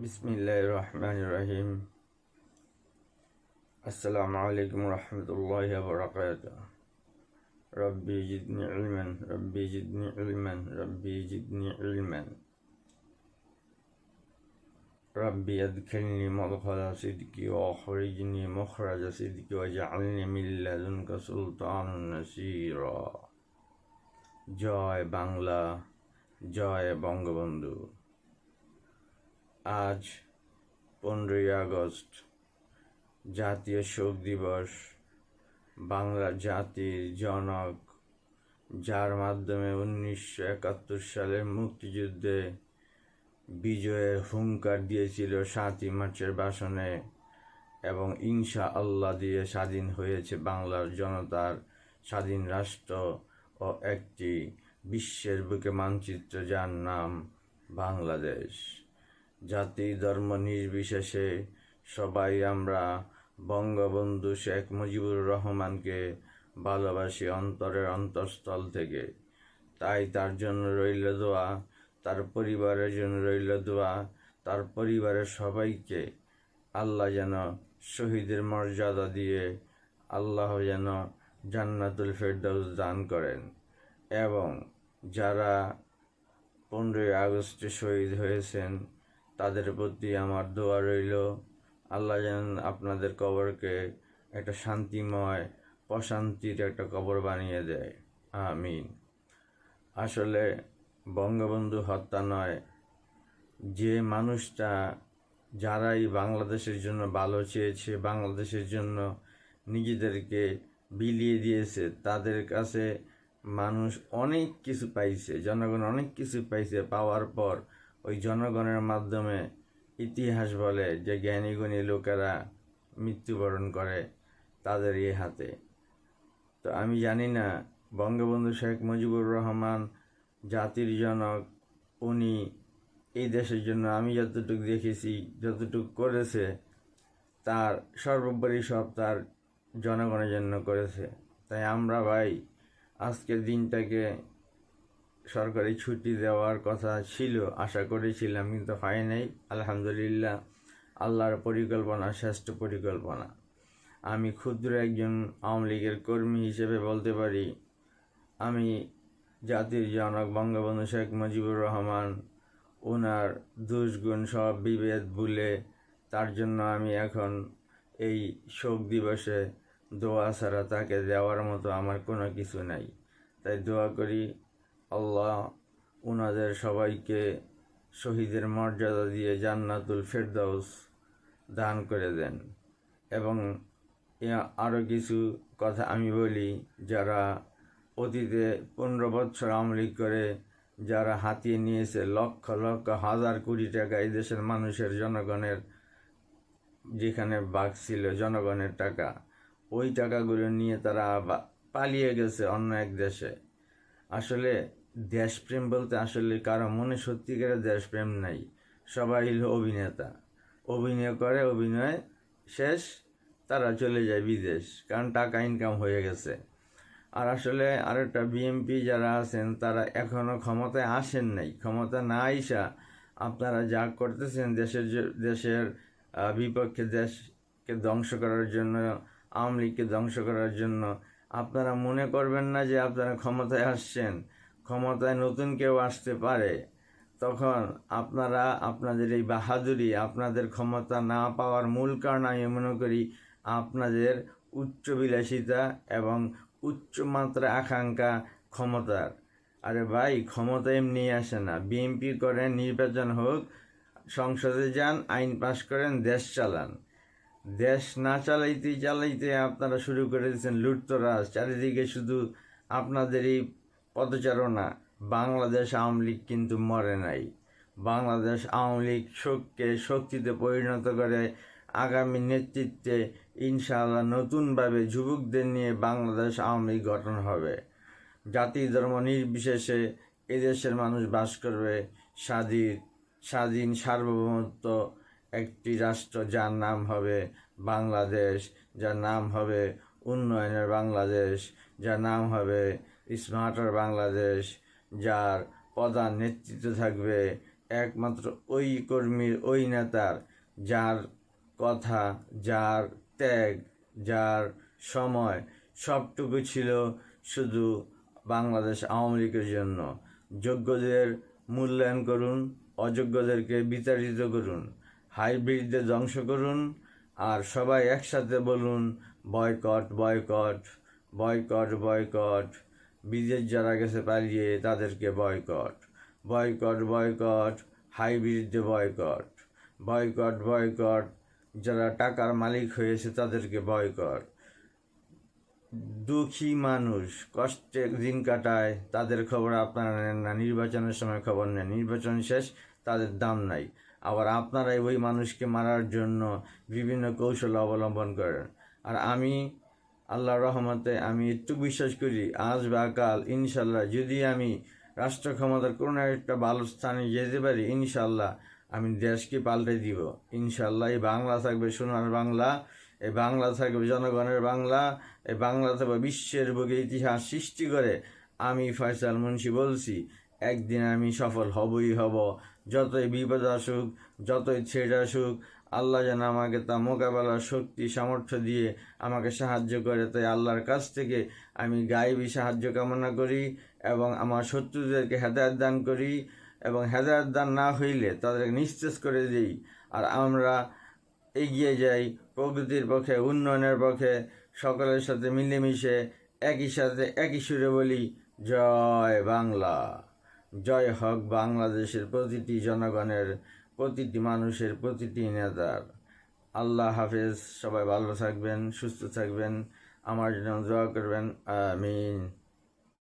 বিসমিল্লাহ রহমান রহিম আসসালামু আলাইকুম রহমতুল্লাহ বরকাত রব্বি জিদনি ইলমান রব্বি জিদনি ইলমান রব্বি জিদনি ইলমান ربي أدخلني مدخل صدقي وأخرجني مخرج صدقي واجعلني من لدنك سلطان نصيرا জয় বাংলা জয় বঙ্গবন্ধু আজ পনেরোই আগস্ট, জাতীয় শোক দিবস। বাংলা জাতির জনক, যার মাধ্যমে উনিশশো একাত্তর সালের মুক্তিযুদ্ধে বিজয়ের হুঙ্কার দিয়েছিল সাতই মার্চের ভাষণে এবং ইনশা আল্লাহ দিয়ে স্বাধীন হয়েছে বাংলার জনতার স্বাধীন রাষ্ট্র ও একটি বিশ্বের বুকে মানচিত্র যার নাম বাংলাদেশ। জাতি, ধর্ম নির্বিশেষে সবাই আমরা বঙ্গবন্ধু শেখ মুজিবুর রহমানকে ভালোবাসি অন্তরের অন্তঃস্থল থেকে। তাই তার জন্য রইল দোয়া, তার পরিবারের জন্য রইল দোয়া, তার পরিবারের সবাইকে আল্লাহ যেন শহীদের মর্যাদা দিয়ে আল্লাহ যেন জান্নাতুল ফেরদাউস দান করেন। এবং যারা পনেরোই আগস্টে শহীদ হয়েছেন তাদের প্রতি আমার দোয়া রইল। আল্লাহ যেন আপনাদের কবরকে একটা শান্তিময়, প্রশান্তির একটা কবর বানিয়ে দেয়। আমিন। আসলে বঙ্গবন্ধু হত্যা নয়। যে মানুষটা যারাই বাংলাদেশের জন্য ভালো চেয়েছে, বাংলাদেশের জন্য নিজেদেরকে বিলিয়ে দিয়েছে, তাদের কাছে মানুষ অনেক কিছু পাইছে, জনগণ অনেক কিছু পাইছে, পাওয়ার পর ওই জনগণের মাধ্যমে ইতিহাস বলে যে জ্ঞানীগুণী লোকেরা মৃত্যুবরণ করে তাদের এই হাতে। তো আমি জানি না, বঙ্গবন্ধু শেখ মুজিবুর রহমান জাতির জনক, উনি এই দেশের জন্য আমি যতটুকু দেখেছি, যতটুকু করেছে, তার সর্বোপরি সব তার জনগণের জন্য করেছে। তাই আমরা ভাই, আজকের দিনটাকে সরকারি ছুটি দেওয়ার কথা ছিল, আশা করেছিলাম, কিন্তু হয় নাই। আলহামদুলিল্লাহ, আল্লাহর পরিকল্পনা, শ্রেষ্ঠ পরিকল্পনা। আমি ক্ষুদ্র একজন আওয়ামী লীগের কর্মী হিসেবে বলতে পারি, আমি জাতির জনক বঙ্গবন্ধু শেখ মুজিবুর রহমান ওনার দুষ্গুণ সব বিভেদ ভুলে, তার জন্য আমি এখন এই শোক দিবসে দোয়া ছাড়া তাকে দেওয়ার মতো আমার কোনো কিছু নাই। তাই দোয়া করি আল্লাহ ওনাদের সবাইকে শহীদের মর্যাদা দিয়ে জান্নাতুল ফেরদাউস দান করে দেন। এবং আরও কিছু কথা আমি বলি, যারা অতীতে পনেরো বছর আমলিক করে যারা হাতিয়ে নিয়েছে লক্ষ লক্ষ হাজার কোটি টাকা এই দেশের মানুষের জনগণের, যেখানে বাঘ ছিল জনগণের টাকা, ওই টাকাগুলো নিয়ে তারা পালিয়ে গেছে অন্য এক দেশে। আসলে দেশপ্রেম বলতে আসলে কারও মনে সত্যিকারের দেশপ্রেম নাই। সবাই হলো অভিনেতা। অভিনয় করে, অভিনয় শেষ, তারা চলে যায় বিদেশ, কারণ টাকা ইনকাম হয়ে গেছে। আর আসলে আরেকটা বিএমপি যারা আছেন, তারা এখনও ক্ষমতায় আসেন নাই। ক্ষমতা না আইসা আপনারা যা করতেছেন, দেশের দেশের বিপক্ষে দেশকে ধ্বংস করার জন্য, আওয়ামী লীগকে ধ্বংস করার জন্য, আপনারা মনে করবেন না যে আপনারা ক্ষমতায় আসছেন। ক্ষমতায় নতুন কেউ আসতে পারে, তখন আপনারা আপনাদের এই বাহাদুরি, আপনাদের ক্ষমতা না পাওয়ার মূল কারণ আমি মনে করি আপনাদের উচ্চ বিলাসিতা এবং উচ্চমাত্রা আকাঙ্ক্ষা ক্ষমতার। আরে ভাই, ক্ষমতা এমনি আসে না। বিএনপি করেন, নির্বাচন হোক, সংসদে যান, আইন পাশ করেন, দেশ চালান। দেশ না চালাইতে চালাইতে আপনারা শুরু করে দিয়েছেন লুটতরাজ। চারিদিকে শুধু আপনাদের এই পদচারণা, বাংলাদেশ আওয়ামী লীগ কিন্তু মরে নাই। বাংলাদেশ আওয়ামী লীগ শোককে শক্তিতে পরিণত করে আগামী নেতৃত্বে ইনশাআল্লাহ নতুনভাবে যুবকদের নিয়ে বাংলাদেশ আওয়ামী লীগ গঠন হবে। জাতি ধর্ম নির্বিশেষে এদেশের মানুষ বাস করবে। স্বাধীন স্বাধীন সার্বভৌমত্ব একটি রাষ্ট্র যার নাম হবে বাংলাদেশ, যার নাম হবে উন্নয়নের বাংলাদেশ, যার নাম হবে স্মার্টার বাংলাদেশ, যার প্রধান নেতৃত্ব থাকবে একমাত্র ওই কর্মীর, ওই নেতার, যার কথা, যার ত্যাগ, যার সময়, সবটুকু ছিল শুধু বাংলাদেশ আওয়ামী লীগের জন্য। যোগ্যদের মূল্যায়ন করুন, অযোগ্যদেরকে বিতাড়িত করুন, হাইব্রিডদের ধ্বংস করুন, আর সবাই একসাথে বলুন, বয়কট বয়কট বয়কট বয়কট। বিদেশ যারা গেছে পালিয়ে, তাদেরকে বয়কট বয়কট বয়কট হাইব্রিডে বয়কট বয়কট বয়কট যারা টাকার মালিক হয়েছে তাদেরকে বয়কট দুঃখী মানুষ, কষ্টে দিন কাটায়, তাদের খবর আপনারা নেন না। নির্বাচনের সময় খবর নেন। নির্বাচন শেষ, তাদের দাম নাই। আবার আপনারাই ওই মানুষকে মারার জন্য বিভিন্ন কৌশল অবলম্বন করেন। আর আমি আল্লাহ রহমতে আমি একটু বিশ্বাস করি, আজ বা কাল ইনশাল্লাহ যদি আমি রাষ্ট্র ক্ষমতার কোনো একটা ভালো স্থানে যেতে পারি ইনশাল্লাহ আমি দেশকে পাল্টে দিব। ইনশাল্লাহ এই বাংলা থাকবে সোনার বাংলা, এই বাংলা থাকবে জনগণের বাংলা, এই বাংলা থাকবে বিশ্বের বুকে ইতিহাস সৃষ্টি করে, আমি ফয়সাল মুন্সি বলছি, একদিন আমি সফল হবই হব। যতই বিপদ আসুক, যতই ছেড় আসুক আল্লাহ যেন আমাকে তা মোকাবেলার শক্তি, সামর্থ্য দিয়ে আমাকে সাহায্য করে। তাই আল্লাহর কাছ থেকে আমি গায়েবী সাহায্য কামনা করি এবং আমার শত্রুদেরকে হেদায়ত দান করি এবং হেদায়ত দান না হইলে তাদেরকে নিঃশেষ করে দিই। আর আমরা এগিয়ে যাই প্রকৃতির পক্ষে, উন্নয়নের পক্ষে, সকলের সাথে মিলেমিশে, একই সাথে একই সুরে বলি, জয় বাংলা। জয় হক বাংলাদেশের প্রতিটি জনগণের প্রতিটি মানুষের প্রতিটি নেতার। আল্লাহ হাফেজ, সবাই ভালো থাকবেন, সুস্থ থাকবেন, আমার জন্য দোয়া করবেন, আমিন।